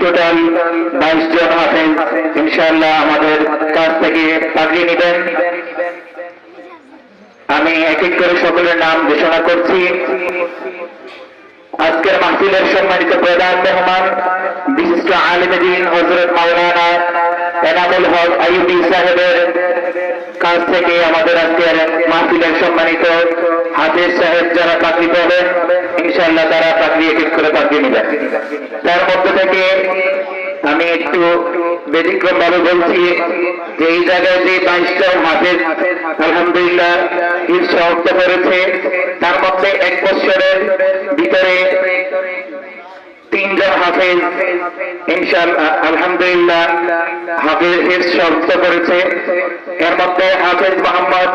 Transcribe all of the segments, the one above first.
Total বাইশ জন ইনশাআল্লাহ আমাদের কাছ থেকে নেবেন। আমি এক এক করে সকলের নাম ঘোষণা করছি। আজকের মাহফিলের সম্মানিত প্রধান মেহমান, বিশিষ্ট আলিম দিন হজরত মাওলানা এনামুল হক আইবি সাহেবের কাছ থেকে আমাদের আজকের মাহফিলের সম্মানিত হাফিজ সাহেব যারা চাকরি পাবেন ইনশাআল্লাহ তারা চাকরি এক করে চাকরি নেবেন। তার মধ্যে থেকে আমি একটু ব্যতিক্রম ভাবে বলছি যে এই জায়গায় যে বাইশটা হাফেজ, আলহামদুলিল্লাহ ঈদ সমাপ্ত করেছে, তার মধ্যে এক বছরের ভিতরে তিনজন হাফেজ। ইনশাআল্লাহ, আলহামদুলিল্লাহ, হাফেজ হিফ সমাপ্ত করেছে এর মধ্যে হাফেজ মোহাম্মদ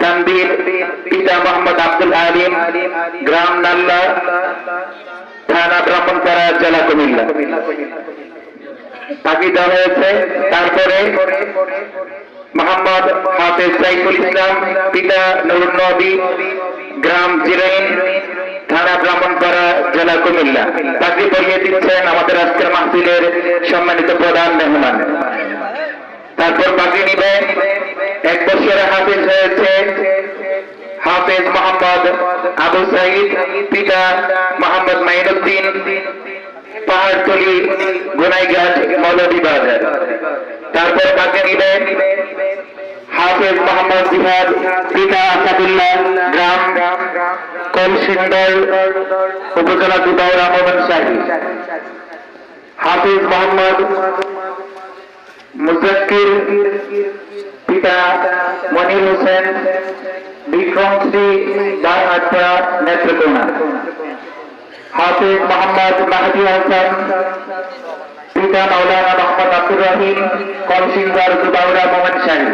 তানবীর পিতা মোহাম্মদ আব্দুল আলিম, গ্রাম নাল্লা, থানা ব্রাহ্মণপাড়া, জেলা কুমিল্লা। তাকে দেওয়া হয়েছে। তারপরে মোহাম্মদ হাফেজ সাইফুল ইসলাম, পিতা নুর নবী, গ্রাম জিরাইন জেলা কুমিল্লা চাকরি পড়িয়ে দিচ্ছেন আমাদের আজকের মাহফিলের সম্মানিত প্রধান মেহমান। তারপর বাকি নিবে এক বছরে হাফিজ হয়েছে হাফেজ মোহাম্মদ আবু সাইদ, পিতা মোহাম্মদ মাইনুদ্দিন, পাহাড়তলি, গোনাইঘাট মৌলভীবাজার তারপর তাকে নিলেন হাফেজ মোহাম্মদ জিহাদ, পিতা আসাদুল্লাহ গ্রাম কলসিন্দর উপজেলা দুবাউরা মোহন শাহী হাফিজ মোহাম্মদ মুজাক্কির পিতা মনির হোসেন বিক্রমশ্রী বারহাট্টা নেত্রকোনা। হাফিজ মোহাম্মদ মাহদি হাসান, পিতা মাওলানা মোহাম্মদ আব্দুর রহিম কলসিংহার দুবাউরা মোহাম্মদ শাহী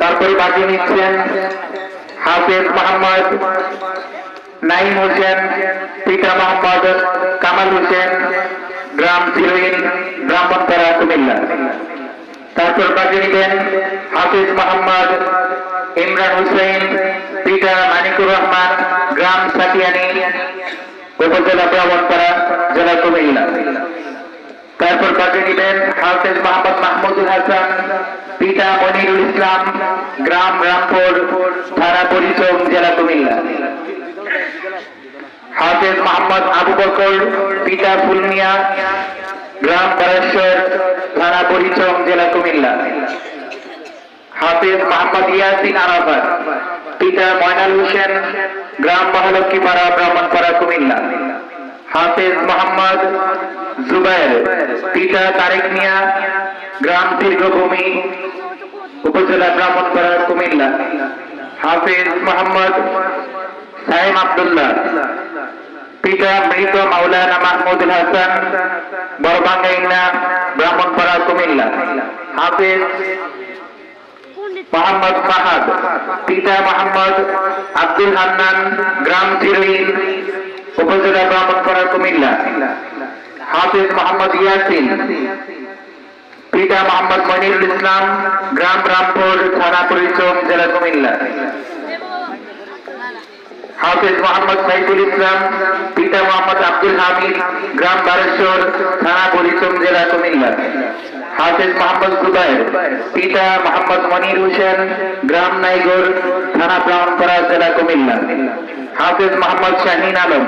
তারপরে বাকি নিচ্ছেন হাফিজ মোহাম্মদ নাইম হোসেন, পিতা মোহাম্মদ কামাল হোসেন, গ্রাম জিরোইন ব্রাহ্মণপাড়া কুমিল্লা। তারপর বাকি নিবেন হাফিজ মোহাম্মদ ইমরান হুসেন, পিতা মানিকুর রহমান, গ্রাম সাতিয়ানি, উপজেলা ব্রাহ্মণপাড়া, জেলা কুমিল্লা। তারপর বাকি নিবেন হাফিজ মোহাম্মদ মাহমুদুল হাসান, পিতা মনিরুল ইসলাম, গ্রাম রামপুর, থানা পরিচম, জেলা কুমিল্লা। হাফেজ মোহাম্মদ আবু বকর, পিতা ফুলমিয়া, গ্রাম পরেশ্বর থানা পরিচম, জেলা কুমিল্লা। হাফেজ মোহাম্মদ ইয়াসিন আরাফাত, পিতা ময়নাল হোসেন, গ্রাম মহালক্ষ্মীপাড়া ব্রাহ্মণপাড়া, কুমিল্লা। হাফেজ মোহাম্মদ জুবাইর পিতা তারেক মিয়া, গ্রাম দীর্ঘভূমি, উপজেলা ব্রাহ্মণপাড়া কুমিল্লা। হাফেজ মোহাম্মদ সাইম আব্দুল্লাহ। পিতা মৃত মাওলানা মাহমুদুল হাসান বরবাঙ্গাইনা ব্রাহ্মণপাড়া কুমিল্লা। হাফেজ মোহাম্মদ ফাহাদ, পিতা মোহাম্মদ আব্দুল হান্নান, গ্রাম জিরুইন উপজেলা ব্রাহ্মণপাড়া কুমিল্লা। হাফিজ মোহাম্মদ ইয়াসিন, পিতা মোহাম্মদ মনিরুল ইসলাম, গ্রাম রামপুর, থানা পরিচম জেলা কুমিল্লা। হাফিজ মোহাম্মদ সাইফুল ইসলাম, পিতা মোহাম্মদ আব্দুল হামিদ, গ্রাম বারেশ্বর, থানা পরিচম জেলা কুমিল্লা। হাফিজ মোহাম্মদ জুবাইর পিতা মোহাম্মদ মনির হোসেন, গ্রাম নাইগর, থানা ব্রাহ্মণপাড়া, জেলা কুমিল্লা। হাফিজ মোহাম্মদ শাহিন আলম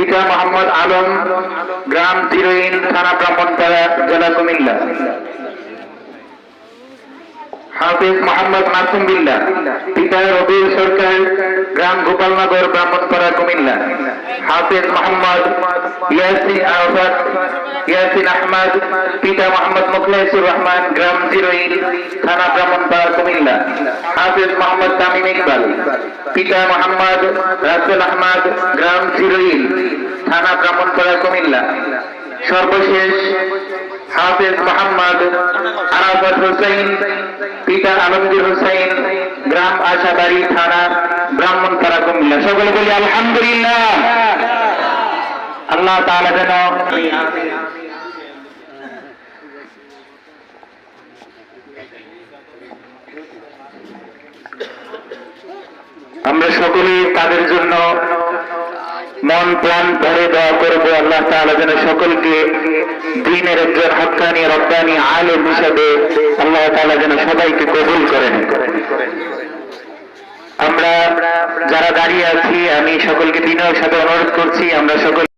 পিতা মোহাম্মদ আলম, গ্রাম তিরোহীন থানা ব্রাহ্মণপাড়া জেলা কুমিল্লা। হাফিজ মোহাম্মদ মাসুম বিল্লা, পিতা রবির সরকার, গ্রাম গোপালনগর, ব্রাহ্মণপাড়া কুমিল্লা। হাফিজ মোহাম্মদ ইয়াসিন আহমদ ইয়াসিন আহমদ পিতা মোহাম্মদ মুখলেসুর রহমান গ্রাম জিরোইন থানা ব্রাহ্মণপাড়া কুমিল্লা হাফিজ মোহাম্মদ তামিম ইকবাল পিতা মোহাম্মদ রাসেল আহমদ গ্রাম জিরোইন থানা ব্রাহ্মণপাড়া কুমিল্লা সর্বশেষ হাফেজ মোহাম্মদ আরাফত হোসেন পিতা আলমগীর হোসেন গ্রাম আশাবাড়ি থানা ব্রাহ্মণপাড়া কুমিল্লা। সকলে বলি আলহামদুলিল্লাহ। আল্লাহ তাআলা যেন আমরা সকলেই তাদের জন্য মন প্রাণ ভরে দোয়া করব। আল্লাহ তাআলা যেন সকলকে দিনের একজন হক্কানি রব্বানি, আলেম হিসাবে আল্লাহ তাআলা যেন সবাইকে কবুল করেন। আমরা যারা দাঁড়িয়ে আছি, আমি সকলকে দিনের সাথে অনুরোধ করছি, আমরা সকল